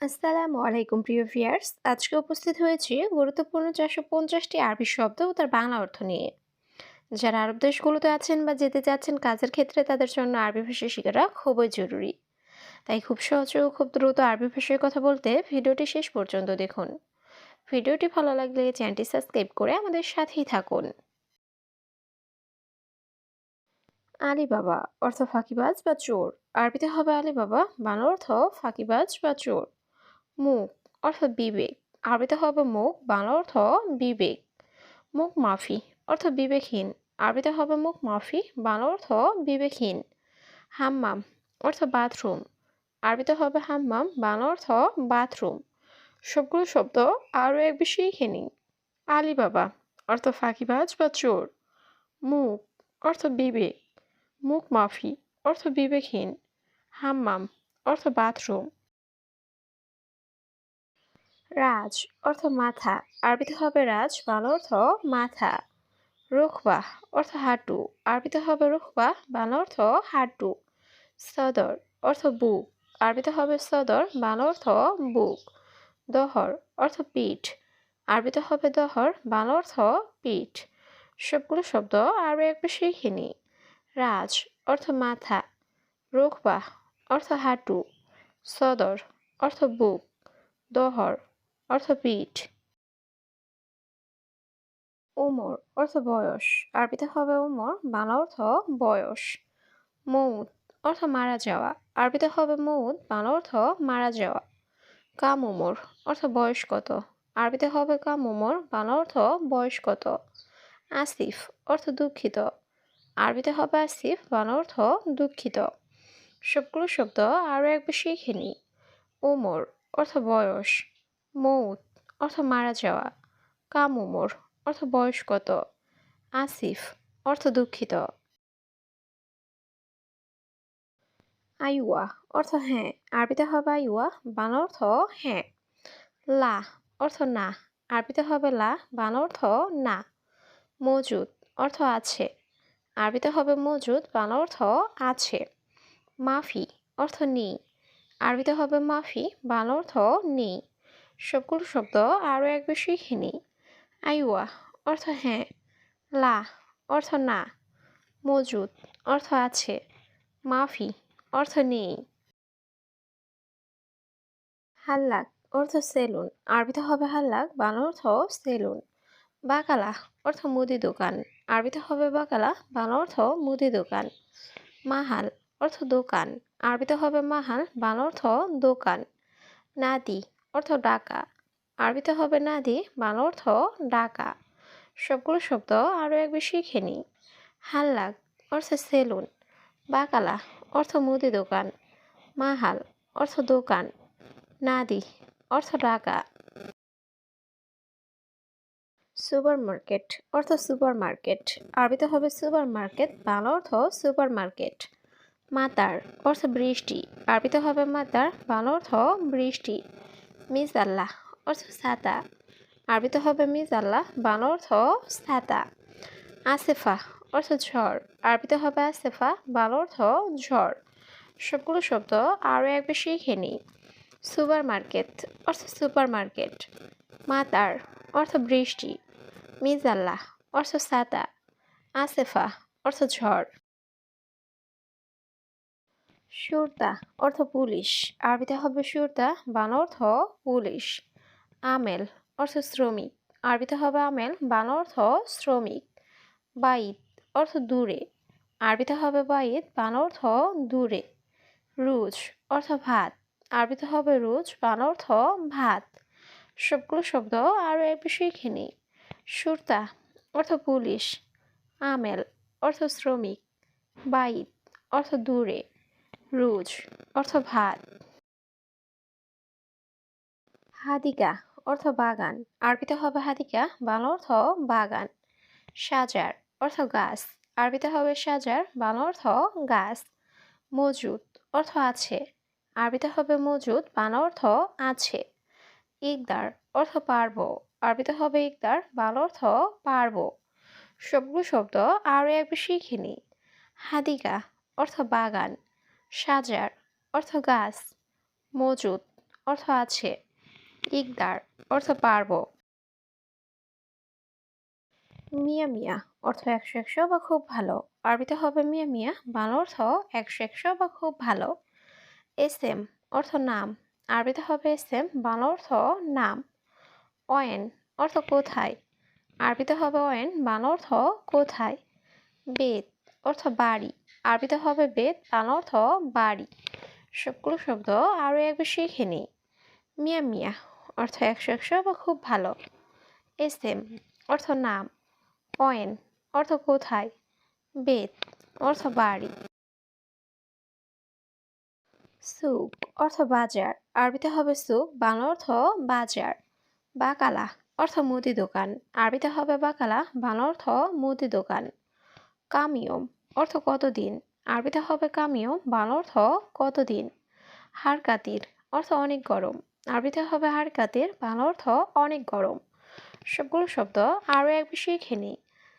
আসসালামু আলাইকুম, প্রিয় ভিউয়ার্স। আজকে উপস্থিত হয়েছি গুরুত্বপূর্ণ চারশো পঞ্চাশটি আরবি শব্দ ও তার বাংলা অর্থ নিয়ে। যারা আরব দেশগুলোতে আছেন বা যেতে চাচ্ছেন কাজের ক্ষেত্রে তাদের জন্য আরবি ভাষা শেখাটা খুবই জরুরি। তাই খুব সহজে ও খুব দ্রুত আরবি ভাষায় কথা বলতে ভিডিওটি শেষ পর্যন্ত দেখুন। ভিডিওটি ভালো লাগলে চ্যানেলটি সাবস্ক্রাইব করে আমাদের সাথেই থাকুন। আলী বাবা অর্থ ফাঁকিবাজ বা চোর। আরবিতে হবে আলী বাবা বাংলা অর্থ ফাঁকিবাজ বা চোর। মুখ অর্থ বিবেক। আরবিতে হবে মুখ, বাংলা অর্থ বিবেক। মুখ মাফি, অর্থ বিবেকহীন। আরবিতে হবে মুখ মাফি, বাংলা অর্থ বিবেকহীন। হাম্মাম, অর্থ বাথরুম। আরবিতে হবে হাম্মাম, বাংলা অর্থ বাথরুম। সবগুলো শব্দ আরও এক বেশি শিখে নিই। আলিবাবা, অর্থ ফাঁকিবাজ বা চোর। মুখ, অর্থ বিবেক। মুখ মাফি, অর্থ বিবেকহীন। হাম্মাম, অর্থ বাথরুম। রাজ অর্থ মাথা। আরবিতে হবে রাজ, বাংলা অর্থ মাথা। রুখবাহ অর্থ হাঁটু। আরবিতে হবে রুখবাহ বাংলা অর্থ হাঁটু। সদর অর্থ বুক। আরবিতে হবে সদর, বাংলা অর্থ বুক। দহর অর্থ পিঠ। আরবিতে হবে দহর, বাংলা অর্থ পিঠ। সবগুলো শব্দ আরও একটু শিখে রাজ অর্থ মাথা। রোখবাহ অর্থ হাঁটু। সদর অর্থ বুক। দহর অর্থ পিঠ উমর অর্থ বয়স। আরবিতে হবে উমর বাংলা অর্থ বয়স। মৌত অর্থ মারা যাওয়া। আরবিতে হবে মৌত বাংলা অর্থ মারা যাওয়া। কাম উমর অর্থ বয়স কত? আরবিতে হবে কাম উমর বাংলা অর্থ বয়স কত? আসিফ, অর্থ দুঃখিত। আরবিতে হবে আসিফ, বাংলা অর্থ দুঃখিত। সবগুলো শব্দ আরও একবার শিখে নিই উমর অর্থ বয়স। মৌত অর্থ মারা যাওয়া। কাম উমর অর্থ বয়স্কত আসিফ অর্থ দুঃখিত। আইওয়া অর্থ হ্যাঁ। আরবিতে হবে আইওয়া বাংলা অর্থ হ্যাঁ। লা, অর্থ না। আরবিতে হবে লা, বাংলা অর্থ না। মজুদ, অর্থ আছে। আরবিতে হবে মজুদ, বাংলা অর্থ আছে। মাফি, অর্থ নেই। আরবিতে হবে মাফি, বাংলা অর্থ নেই। সবগুলো শব্দ, আরও এক শিখে নিই আইওয়া, অর্থ হ্যাঁ। লা, অর্থ না। মজুদ, অর্থ আছে। মাফি, অর্থ নেই। হাল্লাক, অর্থ সেলুন। আরবিতে হবে হাল্লাক, বাংলা অর্থ সেলুন। বাকালা, অর্থ মুদি দোকান। আরবিতে হবে বাকালা, বাংলা অর্থ মুদি দোকান। মাহাল, অর্থ দোকান। আরবিতে হবে মাহাল, বাংলা অর্থ দোকান। নাদি অর্থ ডাকা। আরবিতে হবে নাদি বাংলা অর্থ ডাকা। সবগুলো শব্দ আরও একবার শিখে নিই হাল্লাক, অর্থ সেলুন। বাকালা, অর্থ মুদি দোকান। মাহাল, অর্থ দোকান। নাদি, অর্থ ডাকা সুপার মার্কেট অর্থ সুপার মার্কেট আরবিতে হবে সুপার মার্কেট বাংলা অর্থ সুপার মার্কেট মাতার, অর্থ বৃষ্টি। আরবিতে হবে মাতার, বাংলা অর্থ বৃষ্টি। মিস আল্লাহ অর্থ ছাতা আরবিতে হবে মিস আল্লাহ বাংলা অর্থ ছাতা আসেফা, অর্থ ঝড়। আরবিতে হবে আসেফা বাংলা অর্থ ঝড়। সবগুলো শব্দ আরও এক বেশি শিখে নিই। সুপার মার্কেট অর্থ সুপার মার্কেট মাতার, অর্থ বৃষ্টি। মিজাল্লাহ, অর্থ সাতা আসেফা, অর্থ ঝড়। সুরতা, অর্থ পুলিশ। আরবিতে হবে সুরতা, বাংলা অর্থ পুলিশ। আমেল, অর্থ শ্রমিক। আরবিতে হবে আমেল, বাংলা অর্থ শ্রমিক। বাইত, অর্থ দূরে। আরবিতে হবে বাইত বান অর্থ দূরে। রুজ, অর্থ ভাত। আরবিতে হবে রুজ, বাংলা অর্থ ভাত। সবগুলো শব্দ আরও এক বিষয়ে খেনি সুরতা, অর্থ পুলিশ। আমেল, অর্থ শ্রমিক। বাইত, অর্থ দূরে। রুজ, অর্থ ভাত। হাদিকা, অর্থ বাগান। আরবিতে হবে হাদিকা, বাংলা অর্থ বাগান। সাজার, অর্থ গাছ। আরবিতে হবে সাজার, বাংলা অর্থ গাছ। মজুদ অর্থ আছে। আরবিতে হবে মজুদ বাংলা অর্থ আছে। ইকদার, অর্থ পারব। আরবিতে হবে ইকদার, বাংলা অর্থ পারব। সবগুলো শব্দ আরও একবার শিখে নিই। হাদিকা, অর্থ বাগান। সাজার অর্থ গাছ, মজুদ অর্থ আছে ইকদার অর্থ পারব। মিয়া মিয়া অর্থ একশো একশো বা খুব ভালো। আরবিতে হবে মিয়া মিয়া, বাংলা অর্থ একশো একশো বা খুব ভালো। এস এম অর্থ নাম, আরবিতে হবে এস এম বাংলা অর্থ নাম। অয়েন অর্থ কোথায়? আরবিতে হবে অয়েন, বাংলা অর্থ কোথায়? বেদ অর্থ বাড়ি। আরবিতে হবে বেদ বাংলা অর্থ বাড়ি। সবগুলো শব্দ আরও একবার শিখে নিই। মিয়া মিয়া, অর্থ একশো একশো বা খুব ভালো। এস এম অর্থ নাম। অয়েন, অর্থ কোথায়? বেদ, অর্থ বাড়ি। সুক অর্থ বাজার। আরবিতে হবে সুক বাংলা অর্থ বাজার। বাকালা, অর্থ মুদি দোকান। আরবিতে হবে বাকালা, বাংলা অর্থ মুদি দোকান। কামিয়ম অর্থ কতদিন? আরবিতে হবে কামিও, বাংলা অর্থ কতদিন? হারকাতির অর্থ অনেক গরম। আরবিতে হবে হারকাতির, বাংলা অর্থ অনেক গরম। সবগুলো শব্দ আরও এক বেশি শিখে নিই।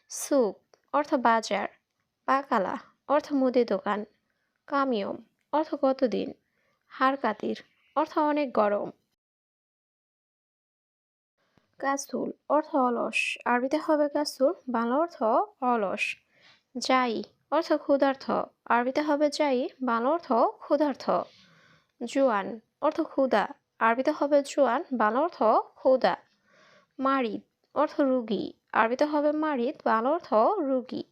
সুক অর্থ বাজার। পাকালা অর্থ মুদি দোকান। কামিয়ম অর্থ কতদিন? হারকাতির অর্থ অনেক গরম। কাসুল অর্থ অলস। আরবিতে হবে কাসুল, বাংলা অর্থ অলস। যাই অর্থ ক্ষুধার্থ। আরবিতে হবে যাই, বাংলা অর্থ ক্ষুধার্থ। জোয়ান, অর্থ ক্ষুধা। আরবিতে হবে জোয়ান, বাংলা অর্থ ক্ষুধা। মারিদ, অর্থ রুগী। আরবিতে হবে মারিদ, বাংলা অর্থ রুগী।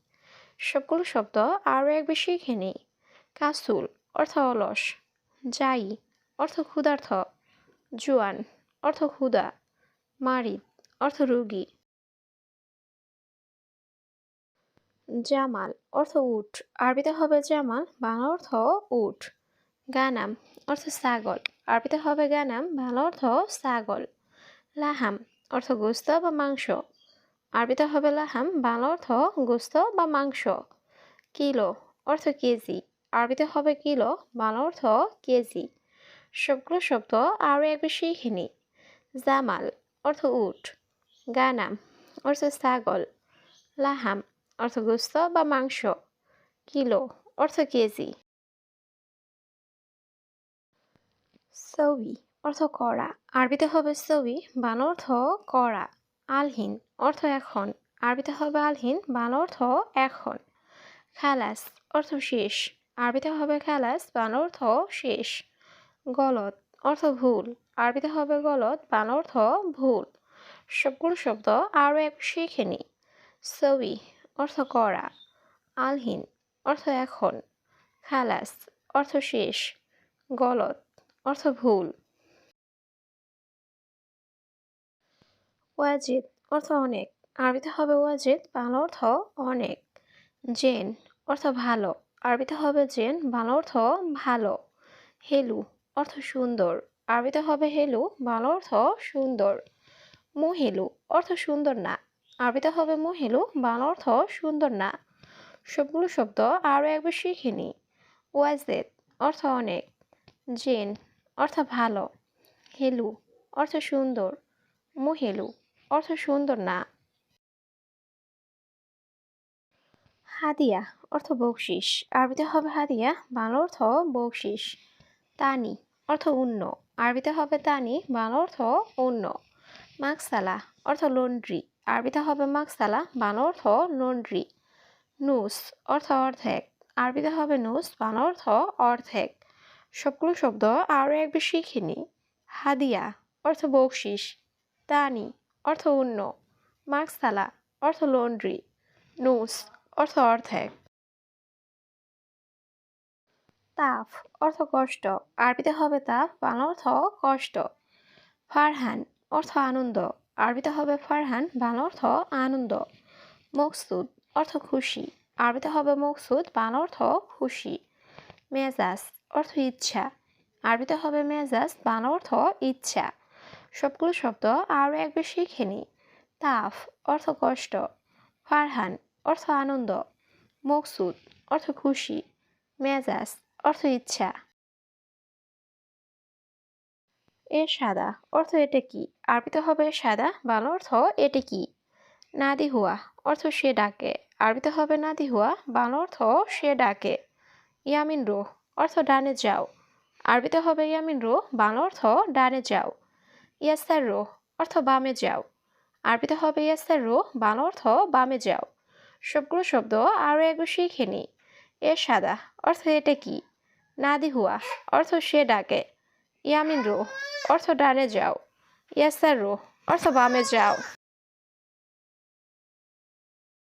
সবগুলো শব্দ আরও এক বেশি নিই। কাসুল, অর্থ অলস। যাই, অর্থ ক্ষুধার্থ। জোয়ান, অর্থ ক্ষুধা। মারিদ, অর্থ রুগী। জামাল অর্থ উট। আরবিতে হবে জামাল, বাংলা অর্থ উট। গানাম অর্থ ছাগল। আরবিতে হবে গানাম, বাংলা অর্থ ছাগল। লাহাম অর্থ গোস্ত বা মাংস। আরবিতে হবে লাহাম, বাংলা অর্থ গোস্ত বা মাংস। কিলো অর্থ কেজি। আরবিতে হবে কিলো, বাংলা অর্থ কেজি। সবগুলো শব্দ আরও একবার শিখে নিই জামাল অর্থ উট। গানাম অর্থ ছাগল। লাহাম অর্থ গোস্ত বা মাংস? কিলো, অর্থ কেজি? সবি অর্থ করা আরবিতে হবে সবি বাংলা অর্থ করা আলহীন, অর্থ এখন। আরবিতে হবে আলহীন বাংলা অর্থ এখন। খালাস, অর্থ শেষ। আরবিতে হবে খালাস বাংলা অর্থ শেষ। গলত অর্থ ভুল। আরবিতে হবে গলত বাংলা অর্থ ভুল। সবগুলো শব্দ আরও এক শিখে নিই সবি অর্থ করা, আলহীন, অর্থ এখন, খালাস, অর্থ শেষ, গলত, অর্থ ভুল। ওয়াজিদ, অর্থ অনেক, আরবিতে হবে ওয়াজিদ, বাংলা অর্থ অনেক। জেন, অর্থ ভালো, আরবিতে হবে জেন, বাংলা অর্থ ভালো। হেলু, অর্থ সুন্দর, আরবিতে হবে হেলু, বাংলা অর্থ সুন্দর। মহেলু অর্থ সুন্দর না আরবিতে হবে মহেলু, বাংলা অর্থ সুন্দর না। সবগুলো শব্দ আরও একবার শিখে নিই। ওয়াজেদ, অর্থ অনেক। জেন, অর্থ ভালো। হেলু, অর্থ সুন্দর। মহেলু, অর্থ সুন্দর না। হাদিয়া, অর্থ বকশিস। আরবিতে হবে হাদিয়া, বাংলা অর্থ বকশিস। তানি, অর্থ উন্ন আরবিতে হবে তানি, বাংলা অর্থ উন্ন মাকসালা, অর্থ লন্ড্রি। আরবিতে হবে মাকসালা বাংলা অর্থ লন্ড্রি নুস, অর্থ অর্ধেক। আরবিতে হবে নুস বাংলা অর্থ অর্ধেক। সবগুলো শব্দ আরও একবার শিখে নিই হাদিয়া, অর্থ বকশিস। তানি, অর্থ উন্ন। মাকসালা অর্থ লন্ড্রি। নুস, অর্থ অর্ধেক। তাফ, অর্থ কষ্ট। আরবিতে হবে তাফ বাংলা অর্থ কষ্ট। ফারহান, অর্থ আনন্দ। আরবিতে হবে ফারহান, বাংলা অর্থ আনন্দ, মকসুদ অর্থ খুশি, আরবিতে হবে মকসুদ, বাংলা অর্থ খুশি, মেজাজ অর্থ ইচ্ছা, আরবিতে হবে মেজাজ, বাংলা অর্থ ইচ্ছা। সবগুলো শব্দ আরও একবার শিখে নিই। তাফ অর্থ কষ্ট, ফারহান অর্থ আনন্দ, মকসুদ অর্থ খুশি, মেজাজ অর্থ ইচ্ছা। এ সাদা। অর্থ এটা কি? আরবিতে হবে সাদা, বাংলা অর্থ এটি কি? নাদি হুয়া অর্থ সে ডাকে। আরবিতে হবে নাদি হুয়া বাংলা অর্থ সে ডাকে। ইয়ামিন রোহ অর্থ ডানে যাও। আরবিতে হবে ইয়ামিন রো, বাংলা অর্থ ডানে যাও। ইয়াসার রো, অর্থ বামে যাও। আরবিতে হবে ইয়াসার রো, বাংলা অর্থ বামে যাও। সবগুলো শব্দ আরও একবার শিখে এ সাদা, অর্থ এটা কি? নাদি হুয়া অর্থ সে ডাকে। ইয়ামিন রো অর্থ ডানে যাও। ইয়াসার রোহ অর্থ বামে যাও।